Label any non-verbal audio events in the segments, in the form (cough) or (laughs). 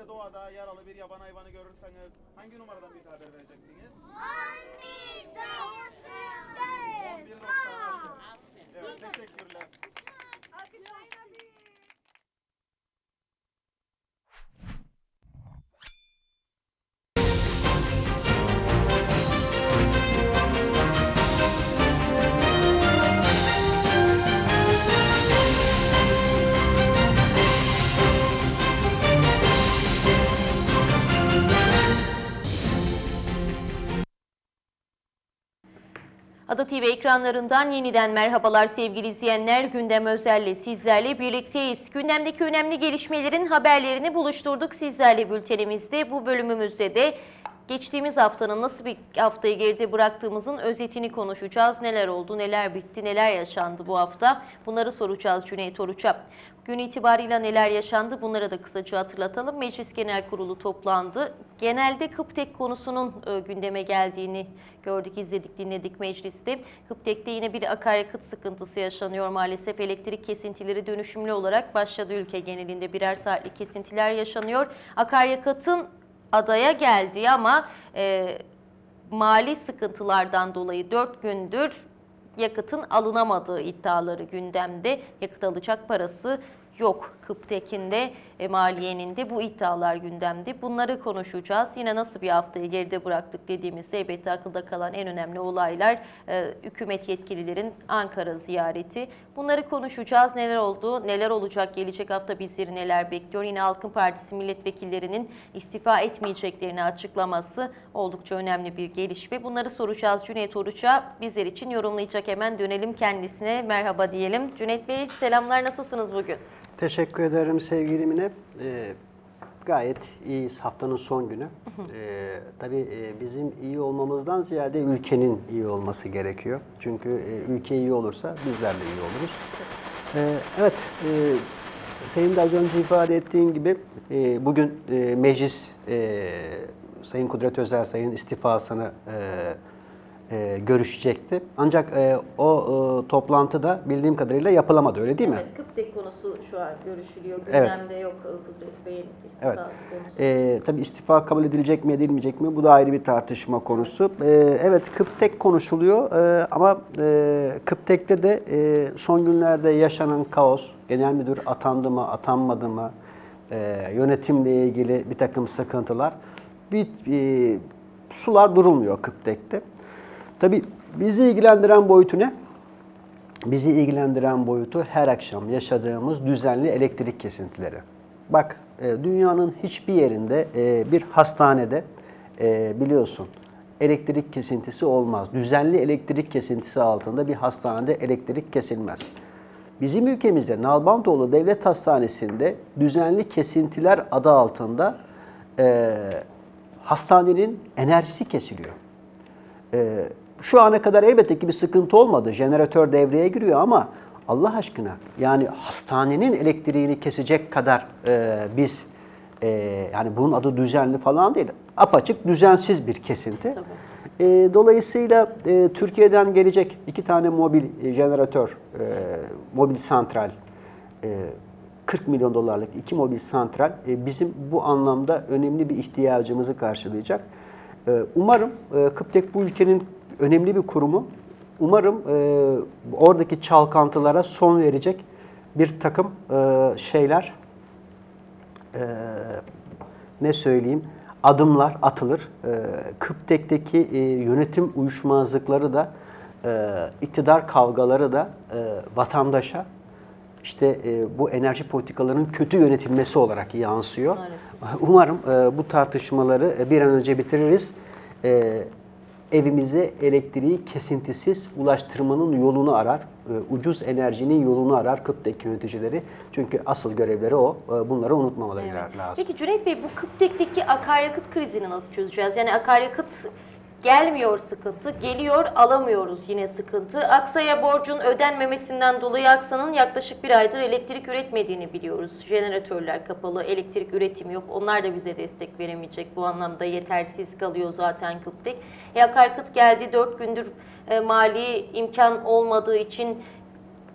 Denizde, doğada yaralı bir yaban hayvanı görürseniz hangi numaradan bize haber vereceksiniz? 11.96. Evet, teşekkürler. Ada TV ekranlarından yeniden merhabalar sevgili izleyenler. Gündem özelle sizlerle birlikteyiz. Gündemdeki önemli gelişmelerin haberlerini buluşturduk sizlerle bültenimizde. Bu bölümümüzde de geçtiğimiz haftanın nasıl bir haftayı geride bıraktığımızın özetini konuşacağız. Neler oldu, neler bitti, neler yaşandı bu hafta? Bunları soracağız Cüneyt Oruç'a. Gün itibariyle neler yaşandı bunları da kısaca hatırlatalım. Meclis Genel Kurulu toplandı. Genelde Kıptek konusunun e, gündeme geldiğini gördük, izledik, dinledik mecliste. Kıptek'te yine bir akaryakıt sıkıntısı yaşanıyor maalesef. Elektrik kesintileri dönüşümlü olarak başladı ülke genelinde birer saatlik kesintiler yaşanıyor. Akaryakıtın adaya geldiği ama e, mali sıkıntılardan dolayı 4 gündür yakıtın alınamadığı iddiaları gündemde. Yakıt alacak parası yok Kıptek'in de e, maliyenin de bu iddialar gündemde. Bunları konuşacağız. Yine nasıl bir haftayı geride bıraktık dediğimizde elbette akılda kalan en önemli olaylar e, hükümet yetkililerin Ankara ziyareti. Bunları konuşacağız. Neler oldu, neler olacak, gelecek hafta bizleri neler bekliyor. Yine Halkın Partisi milletvekillerinin istifa etmeyeceklerini açıklaması oldukça önemli bir gelişme. Bunları soracağız Cüneyt Oruç'a. Bizler için yorumlayacak hemen dönelim kendisine. Merhaba diyelim. Cüneyt Bey selamlar nasılsınız bugün? Teşekkür ederim sevgili Mine. Ee, gayet iyiyiz. Haftanın son günü. Ee, tabii e, bizim iyi olmamızdan ziyade ülkenin iyi olması gerekiyor. Çünkü e, ülke iyi olursa bizler de iyi oluruz. Ee, evet, e, senin de az önce ifade ettiğin gibi e, bugün e, meclis e, Sayın Kudret Özersay'ın istifasını e, e, görüşecekti. Ancak e, o e, toplantıda bildiğim kadarıyla yapılamadı öyle değil mi? Evet, Kıptek konusu şu an görüşülüyor. Evet. Gündemde yok e, Kudret Bey'in Evet. istifası konusu. Ee, tabii istifa kabul edilecek mi edilmeyecek mi bu da ayrı bir tartışma konusu. Ee, evet Kıptek konuşuluyor ee, ama e, Kıptek'te de e, son günlerde yaşanan kaos, genel müdür atandı mı atanmadı mı, e, yönetimle ilgili bir takım sıkıntılar, bir e, sular durulmuyor Kıptek'te. Tabii bizi ilgilendiren boyutu ne? Bizi ilgilendiren boyutu her akşam yaşadığımız düzenli elektrik kesintileri. Bak e, dünyanın hiçbir yerinde e, bir hastanede e, biliyorsun elektrik kesintisi olmaz. Düzenli elektrik kesintisi altında bir hastanede elektrik kesilmez. Bizim ülkemizde Nalbantoğlu Devlet Hastanesi'nde düzenli kesintiler adı altında e, hastanenin enerjisi kesiliyor. Ee, şu ana kadar elbette ki bir sıkıntı olmadı. Jeneratör devreye giriyor ama Allah aşkına yani hastanenin elektriğini kesecek kadar e, biz e, yani bunun adı düzenli falan değil. Apaçık düzensiz bir kesinti. E, dolayısıyla e, Türkiye'den gelecek iki tane mobil e, jeneratör, e, mobil santral, e, 40 milyon dolarlık iki mobil santral e, bizim bu anlamda önemli bir ihtiyacımızı karşılayacak. E, Umarım e, Kıptek bu ülkenin önemli bir kurumu. Umarım e, oradaki çalkantılara son verecek bir takım e, şeyler, e, ne söyleyeyim, adımlar atılır. E, Kıptek'teki e, yönetim uyuşmazlıkları da, e, iktidar kavgaları da e, vatandaşa işte e, bu enerji politikalarının kötü yönetilmesi olarak yansıyor. Maalesef. Umarım e, bu tartışmaları e, bir an önce bitiririz. E, evimize elektriği kesintisiz ulaştırmanın yolunu arar. E, ucuz enerjinin yolunu arar Kıptek yöneticileri. Çünkü asıl görevleri o. E, bunları unutmamaları Evet. lazım. Peki Cüneyt Bey bu Kıptek'teki akaryakıt krizini nasıl çözeceğiz? Yani akaryakıt gelmiyor sıkıntı, geliyor alamıyoruz yine sıkıntı. Aksa'ya borcun ödenmemesinden dolayı Aksa'nın yaklaşık bir aydır elektrik üretmediğini biliyoruz. Jeneratörler kapalı, elektrik üretimi yok. Onlar da bize destek veremeyecek. Bu anlamda yetersiz kalıyor zaten Kıptek. Akaryakıt geldi 4 gündür e, mali imkan olmadığı için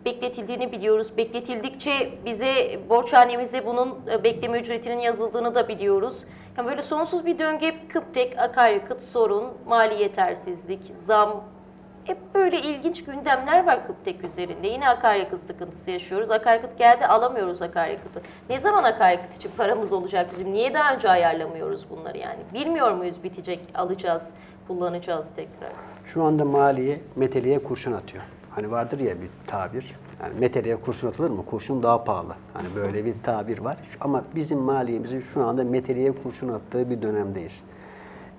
bekletildiğini biliyoruz. Bekletildikçe bize borçhanemize bunun e, bekleme ücretinin yazıldığını da biliyoruz. Yani böyle sonsuz bir döngü hep kıptek, akaryakıt sorun, mali yetersizlik, zam, hep böyle ilginç gündemler var Kıptek üzerinde. Yine akaryakıt sıkıntısı yaşıyoruz. Akaryakıt geldi alamıyoruz akaryakıtı. Ne zaman akaryakıt için paramız olacak bizim? Niye daha önce ayarlamıyoruz bunları yani? Bilmiyor muyuz bitecek, alacağız, kullanacağız tekrar? Şu anda maliye meteliğe kurşun atıyor. Hani vardır ya bir tabir. Yani meteliğe kurşun atılır mı? Kurşun daha pahalı. Hani böyle bir tabir var. Ama bizim maliyemizin şu anda meteliğe kurşun attığı bir dönemdeyiz.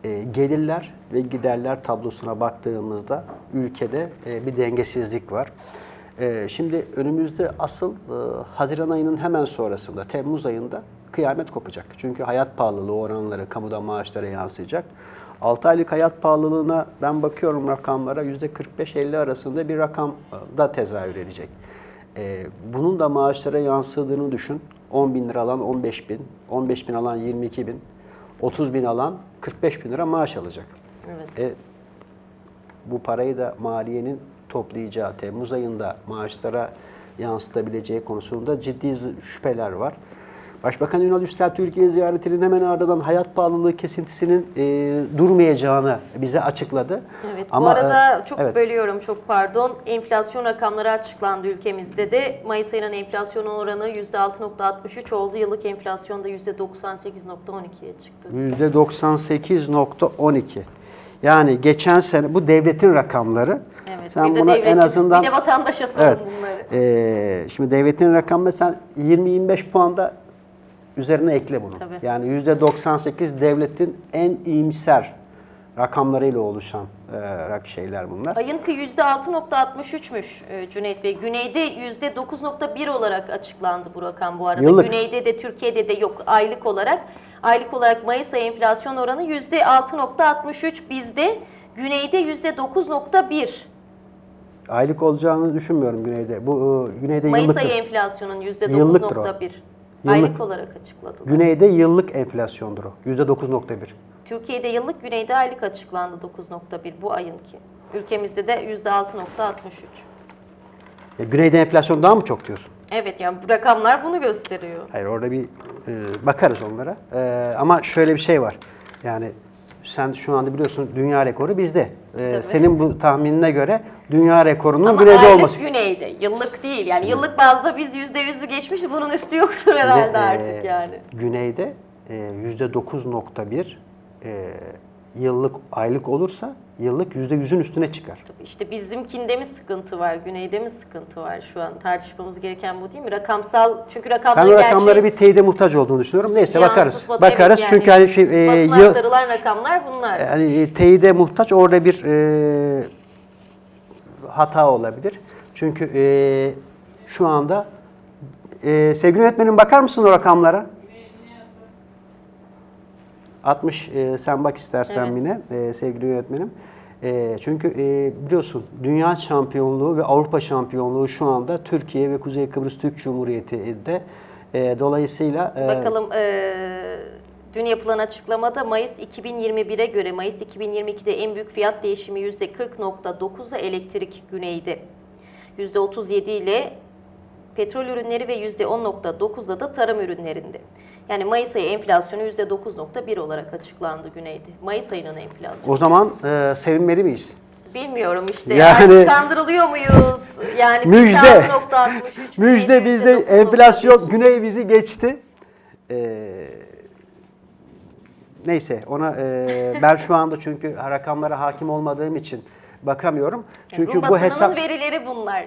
E, gelirler ve giderler tablosuna baktığımızda ülkede e, bir dengesizlik var. E, şimdi önümüzde asıl e, Haziran ayının hemen sonrasında, Temmuz ayında kıyamet kopacak. Çünkü hayat pahalılığı oranları kamuda maaşlara yansıyacak. 6 aylık hayat pahalılığına ben bakıyorum rakamlara %45-50 arasında bir rakam e, da tezahür edecek. E, bunun da maaşlara yansıdığını düşün. 10 bin lira alan 15 bin, 15 bin alan 22 bin, 30 bin alan 45 bin lira maaş alacak. Evet. E, bu parayı da maliyenin toplayacağı Temmuz ayında maaşlara yansıtabileceği konusunda ciddi şüpheler var. Başbakan Ünal Üstel Türkiye ziyaretinin hemen ardından hayat pahalılığı kesintisinin e, durmayacağını bize açıkladı. Evet, Ama, bu arada e, çok evet. bölüyorum, çok pardon. Enflasyon rakamları açıklandı ülkemizde de. Mayıs ayının enflasyon oranı %6.63 oldu. Yıllık enflasyon da %98.12'ye çıktı. %98.12. Yani geçen sene bu devletin rakamları. Evet, Sen bir de devletin, en azından bir de vatandaşa sorun Evet. bunları. Ee, şimdi devletin rakamı mesela 20-25 puanda üzerine ekle bunu. Tabii. Yani %98 devletin en iyimser rakamlarıyla oluşan e, rak- şeyler bunlar. Ayınkı %6.63'müş e, Cüneyt Bey. Güneyde %9.1 olarak açıklandı bu rakam bu arada. Yıllık. Güneyde de Türkiye'de de yok aylık olarak. Aylık olarak Mayıs ayı enflasyon oranı %6.63 bizde. Güneyde %9.1. Aylık olacağını düşünmüyorum Güney'de. Bu e, Güney'de Mayıs yıllıktır. ayı enflasyonun Yıllıktır o. %9.1. Yıllık. Aylık olarak açıkladılar. Güney'de yıllık enflasyondur o. %9.1. Türkiye'de yıllık, Güney'de aylık açıklandı 9.1 bu ayınki. Ülkemizde de %6.63. E, Güney'de enflasyon daha mı çok diyorsun? Evet yani bu rakamlar bunu gösteriyor. Hayır orada bir e, bakarız onlara. E, ama şöyle bir şey var. Yani sen şu anda biliyorsun dünya rekoru bizde. E, Tabii. senin bu tahminine göre dünya rekorunun Ama güneyde aylık olması. güneyde, yıllık değil. Yani yıllık bazda biz %100'ü geçmişiz, bunun üstü yoktur herhalde Şimdi, e, artık yani. Güneyde e, yüzde 9.1 e, yıllık aylık olursa yıllık yüzde 100'ün üstüne çıkar. İşte bizimkinde mi sıkıntı var, güneyde mi sıkıntı var şu an? Tartışmamız gereken bu değil mi? Rakamsal, çünkü Ben rakamları o rakamları bir teyide muhtaç olduğunu düşünüyorum. Neyse bakarız. Bakarız Evet, çünkü yani hani şey e, yıl, aktarılan rakamlar bunlar. yani e, teyide muhtaç orada bir e, hata olabilir. Çünkü e, şu anda e, sevgili yönetmenim bakar mısın o rakamlara? 60 e, sen bak istersen Evet. yine e, sevgili yönetmenim. E, çünkü e, biliyorsun dünya şampiyonluğu ve Avrupa şampiyonluğu şu anda Türkiye ve Kuzey Kıbrıs Türk Cumhuriyeti'de. E, dolayısıyla e, Bakalım eee, dün yapılan açıklamada Mayıs 2021'e göre Mayıs 2022'de en büyük fiyat değişimi %40.9'da elektrik güneyde. %37 ile petrol ürünleri ve %10.9'da da tarım ürünlerinde. Yani Mayıs ayı enflasyonu %9.1 olarak açıklandı güneyde. Mayıs ayının enflasyonu. o zaman e, sevinmeli miyiz? Bilmiyorum işte. Yani- Yani, kandırılıyor muyuz? Yani Müjde. (laughs) bizde 6.63, Müjde bizde %9.1. enflasyon güney bizi geçti. Ee, neyse ona e, ben şu anda çünkü rakamlara hakim olmadığım için bakamıyorum. Çünkü Rum bu hesap verileri bunlar.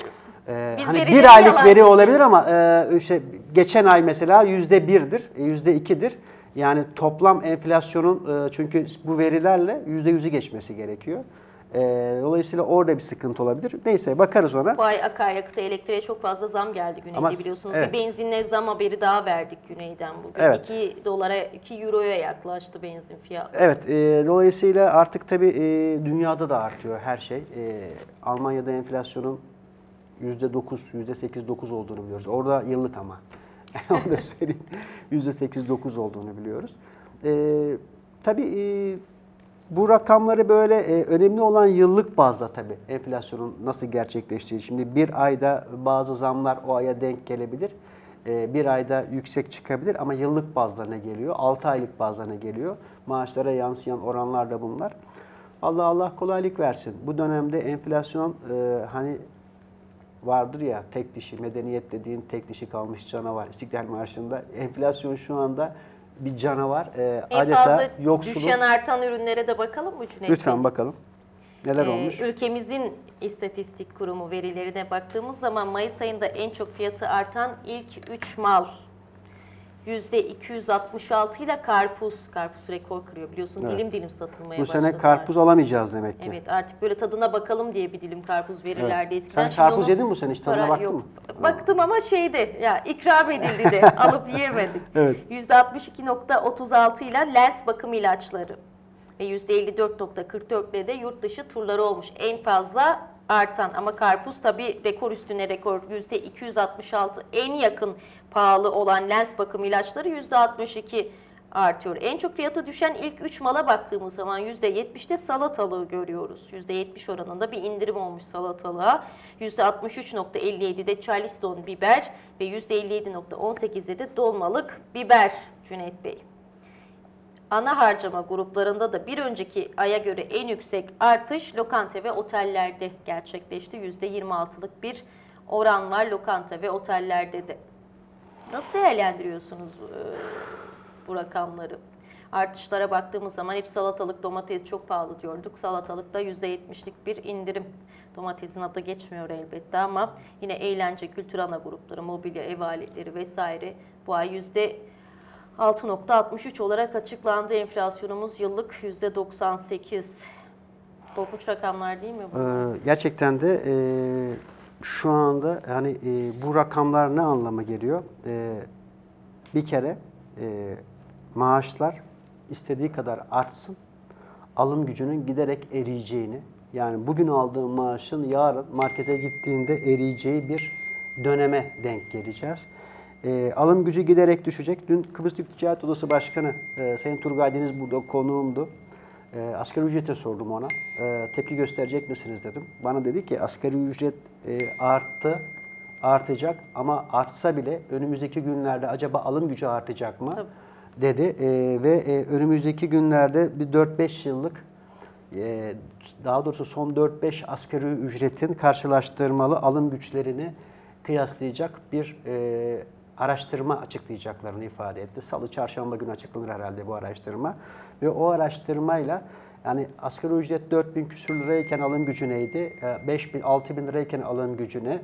E, biz hani bir aylık yalan veri olabilir ama e, işte geçen ay mesela yüzde birdir, e, yüzde ikidir. Yani toplam enflasyonun e, çünkü bu verilerle yüzde yüzü geçmesi gerekiyor. E, dolayısıyla orada bir sıkıntı olabilir. Neyse bakarız ona. Bu ay akaryakıta, elektriğe çok fazla zam geldi güneyde Ama- biliyorsunuz. evet. Bir benzinle zam haberi daha verdik güneyden bugün. Evet. 2 dolara, 2 euroya yaklaştı benzin fiyatı. Evet, e, dolayısıyla artık tabii e, dünyada da artıyor her şey. E, Almanya'da enflasyonun %9, %8-9 olduğunu biliyoruz. Orada yıllık ama. (laughs) Onu da söyleyeyim. %8-9 olduğunu biliyoruz. E, tabii e, Bu rakamları böyle e, önemli olan yıllık bazda tabii enflasyonun nasıl gerçekleştiği. Şimdi bir ayda bazı zamlar o aya denk gelebilir. E, bir ayda yüksek çıkabilir ama yıllık bazda ne geliyor? 6 aylık bazda ne geliyor? Maaşlara yansıyan oranlar da bunlar. Allah Allah kolaylık versin. Bu dönemde enflasyon e, hani vardır ya tek dişi medeniyet dediğin tek dişi kalmış canavar. İstiklal Marşı'nda enflasyon şu anda bir canavar. E, En adeta fazla yoksulluk. düşen artan ürünlere de bakalım mı Cüneyt? Lütfen bakalım. Neler Ee, olmuş? Ülkemizin istatistik kurumu verilerine baktığımız zaman Mayıs ayında en çok fiyatı artan ilk 3 mal %266 ile karpuz. Karpuz rekor kırıyor biliyorsun Evet. dilim dilim satılmaya Bu başladı. sene karpuz alamayacağız demek ki. Evet artık böyle tadına bakalım diye bir dilim karpuz verirlerdi eskiden. Sen Şimdi karpuz onu yedin mi bu sene? Hiç tadına para- baktın yok. mı? Baktım ama şeydi ya ikram edildi de (laughs) alıp yiyemedik. Evet. %62.36 ile lens bakım ilaçları ve %54.44 ile de yurt dışı turları olmuş. En fazla artan ama karpuz tabi rekor üstüne rekor %266 en yakın pahalı olan lens bakım ilaçları %62 artıyor. En çok fiyatı düşen ilk 3 mala baktığımız zaman %70'te salatalığı görüyoruz. %70 oranında bir indirim olmuş salatalığa. %63.57'de Charleston biber ve %57.18'de de dolmalık biber Cüneyt Bey. Ana harcama gruplarında da bir önceki aya göre en yüksek artış lokanta ve otellerde gerçekleşti. %26'lık bir oran var lokanta ve otellerde de. Nasıl değerlendiriyorsunuz e, bu rakamları? Artışlara baktığımız zaman hep salatalık, domates çok pahalı diyorduk. Salatalıkta %70'lik bir indirim. Domatesin adı geçmiyor elbette ama yine eğlence, kültür ana grupları, mobilya, ev aletleri vesaire bu ay yüzde 6.63 olarak açıklandı. Enflasyonumuz yıllık %98. Korkunç rakamlar değil mi bu? Ee, gerçekten de e, şu anda hani e, bu rakamlar ne anlama geliyor? E, bir kere e, maaşlar istediği kadar artsın, alım gücünün giderek eriyeceğini, yani bugün aldığın maaşın yarın markete gittiğinde eriyeceği bir döneme denk geleceğiz. E, alım gücü giderek düşecek. Dün Kıbrıs Türk Ticaret Odası Başkanı e, Sayın Turgay Deniz burada konuğumdu. E, asgari ücrete sordum ona. E, tepki gösterecek misiniz dedim. Bana dedi ki asgari ücret e, arttı, artacak ama artsa bile önümüzdeki günlerde acaba alım gücü artacak mı? Tabii. dedi E, ve e, önümüzdeki günlerde bir 4-5 yıllık e, daha doğrusu son 4-5 asgari ücretin karşılaştırmalı alım güçlerini kıyaslayacak bir e, araştırma açıklayacaklarını ifade etti. Salı, çarşamba günü açıklanır herhalde bu araştırma. Ve o araştırmayla yani asgari ücret 4000 küsür lirayken alım gücü neydi? E, 5000, 6000 lirayken alım gücü ne?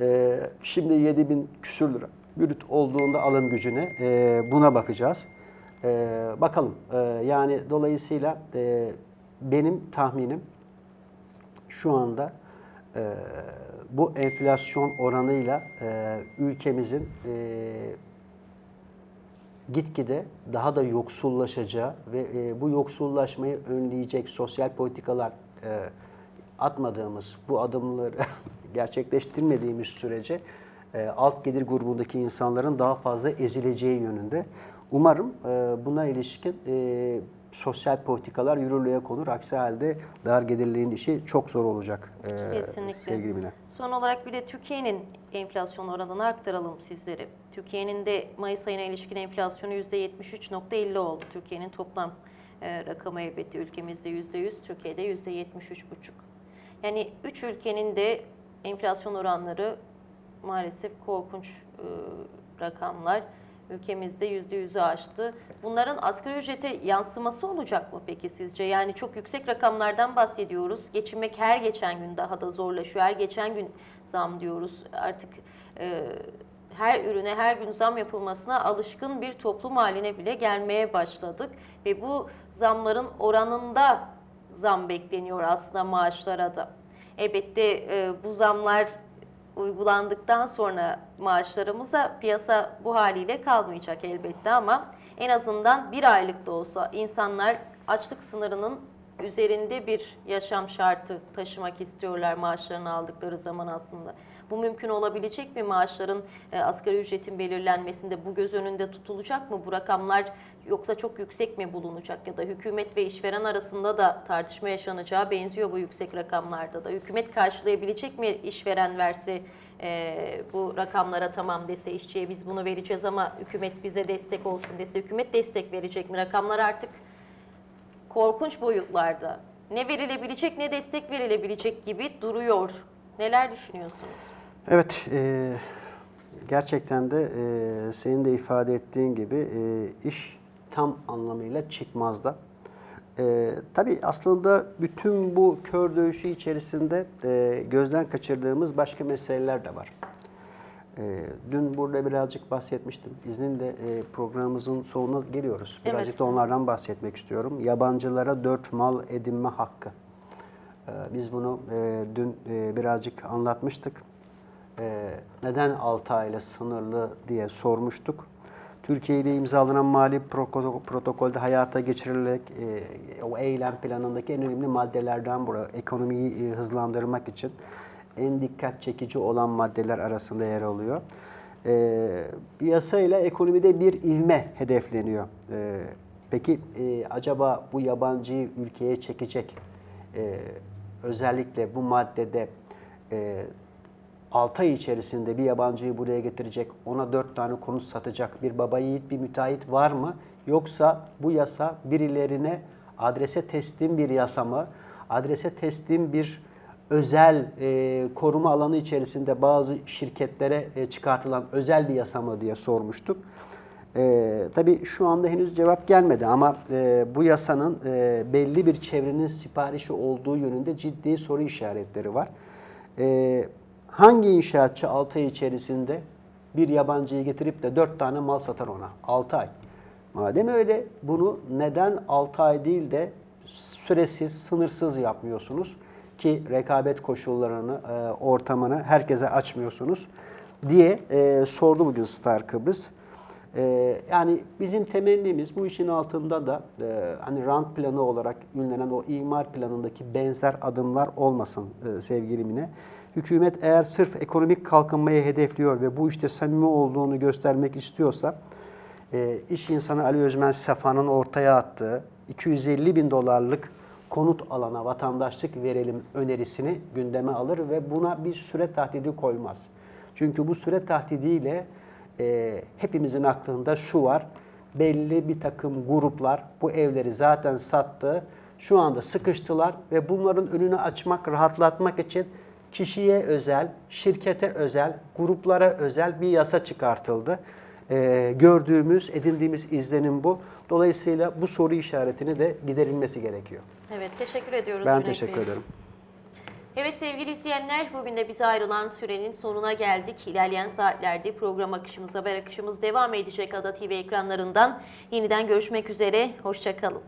E, şimdi 7000 küsür lira brüt olduğunda alım gücüne e, buna bakacağız. Bakalım. Yani dolayısıyla benim tahminim şu anda e, bu enflasyon oranıyla e, ülkemizin e, gitgide daha da yoksullaşacağı ve e, bu yoksullaşmayı önleyecek sosyal politikalar e, atmadığımız, bu adımları (laughs) gerçekleştirmediğimiz sürece e, alt gelir grubundaki insanların daha fazla ezileceği yönünde. Umarım e, buna ilişkin e, sosyal politikalar yürürlüğe konur. Aksi halde dar gelirliğin işi çok zor olacak e, Kesinlikle. sevgili Mine. Son olarak bir de Türkiye'nin enflasyon oranını aktaralım sizlere. Türkiye'nin de Mayıs ayına ilişkin enflasyonu %73.50 oldu. Türkiye'nin toplam e, rakamı elbette ülkemizde %100, Türkiye'de %73.5. Yani üç ülkenin de enflasyon oranları maalesef korkunç e, rakamlar. Ülkemizde yüzde yüzü aştı. Bunların asgari ücrete yansıması olacak mı peki sizce? Yani çok yüksek rakamlardan bahsediyoruz. Geçinmek her geçen gün daha da zorlaşıyor. Her geçen gün zam diyoruz. Artık e, her ürüne her gün zam yapılmasına alışkın bir toplum haline bile gelmeye başladık. Ve bu zamların oranında zam bekleniyor aslında maaşlara da. Elbette e, bu zamlar uygulandıktan sonra maaşlarımıza piyasa bu haliyle kalmayacak elbette ama en azından bir aylık da olsa insanlar açlık sınırının üzerinde bir yaşam şartı taşımak istiyorlar maaşlarını aldıkları zaman aslında. Bu mümkün olabilecek mi maaşların e, asgari ücretin belirlenmesinde bu göz önünde tutulacak mı bu rakamlar yoksa çok yüksek mi bulunacak ya da hükümet ve işveren arasında da tartışma yaşanacağı benziyor bu yüksek rakamlarda da. Hükümet karşılayabilecek mi işveren verse e, bu rakamlara tamam dese işçiye biz bunu vereceğiz ama hükümet bize destek olsun dese hükümet destek verecek mi? Rakamlar artık korkunç boyutlarda. Ne verilebilecek ne destek verilebilecek gibi duruyor. Neler düşünüyorsunuz? Evet, e, gerçekten de e, senin de ifade ettiğin gibi e, iş tam anlamıyla çıkmazda. E, tabii aslında bütün bu kör dövüşü içerisinde e, gözden kaçırdığımız başka meseleler de var. E, dün burada birazcık bahsetmiştim. İzninle e, programımızın sonuna geliyoruz. Evet. Birazcık da onlardan bahsetmek istiyorum. Yabancılara dört mal edinme hakkı. Ee, Biz bunu e, dün e, birazcık anlatmıştık. E, neden 6 ayla sınırlı diye sormuştuk. Türkiye ile imzalanan mali protokolde hayata geçirilerek e, o eylem planındaki en önemli maddelerden bu. Ekonomiyi e, hızlandırmak için en dikkat çekici olan maddeler arasında yer alıyor. E, yasayla ekonomide bir ivme hedefleniyor. E, peki e, acaba bu yabancıyı ülkeye çekecek özellikle bu maddede 6 ay içerisinde bir yabancıyı buraya getirecek, ona 4 tane konut satacak bir baba yiğit, bir müteahhit var mı? Yoksa bu yasa birilerine adrese teslim bir yasa mı? Adrese teslim bir özel e, koruma alanı içerisinde bazı şirketlere e, çıkartılan özel bir yasa mı diye sormuştuk. E, tabii şu anda henüz cevap gelmedi ama e, bu yasanın e, belli bir çevrenin siparişi olduğu yönünde ciddi soru işaretleri var. E, hangi inşaatçı 6 ay içerisinde bir yabancıyı getirip de 4 tane mal satar ona? 6 ay. Madem öyle bunu neden 6 ay değil de süresiz, sınırsız yapmıyorsunuz ki rekabet koşullarını, e, ortamını herkese açmıyorsunuz diye e, sordu bugün Star Kıbrıs. E, yani bizim temennimiz bu işin altında da e, hani rant planı olarak ünlenen o imar planındaki benzer adımlar olmasın e, sevgili Mine. Hükümet eğer sırf ekonomik kalkınmayı hedefliyor ve bu işte samimi olduğunu göstermek istiyorsa e, iş insanı Ali Özmen Sefa'nın ortaya attığı 250 bin dolarlık konut alana vatandaşlık verelim önerisini gündeme alır ve buna bir süre tahdidi koymaz. Çünkü bu süre tahdidiyle e, hepimizin aklında şu var, belli bir takım gruplar bu evleri zaten sattı, şu anda sıkıştılar ve bunların önünü açmak, rahatlatmak için kişiye özel, şirkete özel, gruplara özel bir yasa çıkartıldı. Ee, gördüğümüz, edindiğimiz izlenim bu. Dolayısıyla bu soru işaretini de giderilmesi gerekiyor. Evet, teşekkür ediyoruz Ben Cüneyt teşekkür Bey. ederim. Evet sevgili izleyenler, bugün de bize ayrılan sürenin sonuna geldik. İlerleyen saatlerde program akışımız, haber akışımız devam edecek Ada TV ekranlarından. Yeniden görüşmek üzere, hoşçakalın.